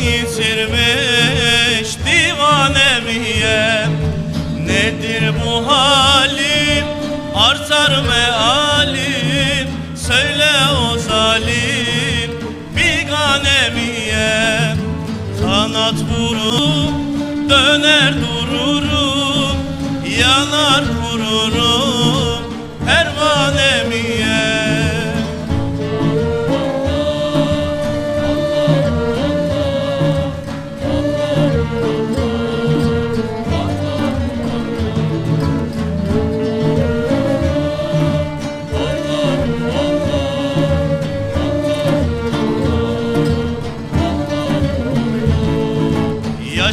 yitirmiş divanemiyem Nedir bu halim? Artar mealim. Söyle o zalim biganemiyem Kanat vurup döner dururum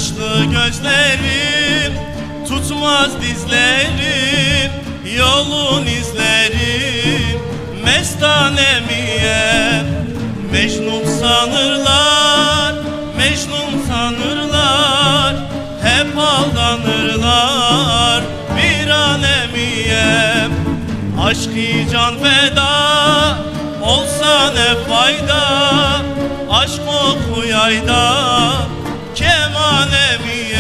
Yaşlı gözlerim tutmaz dizlerim Yolun izlerim mestanemiye Mecnun sanırlar, Mecnun sanırlar Hep aldanırlar bir anemiye Aşkı can feda olsa ne fayda Aşk oku yayda kemale bir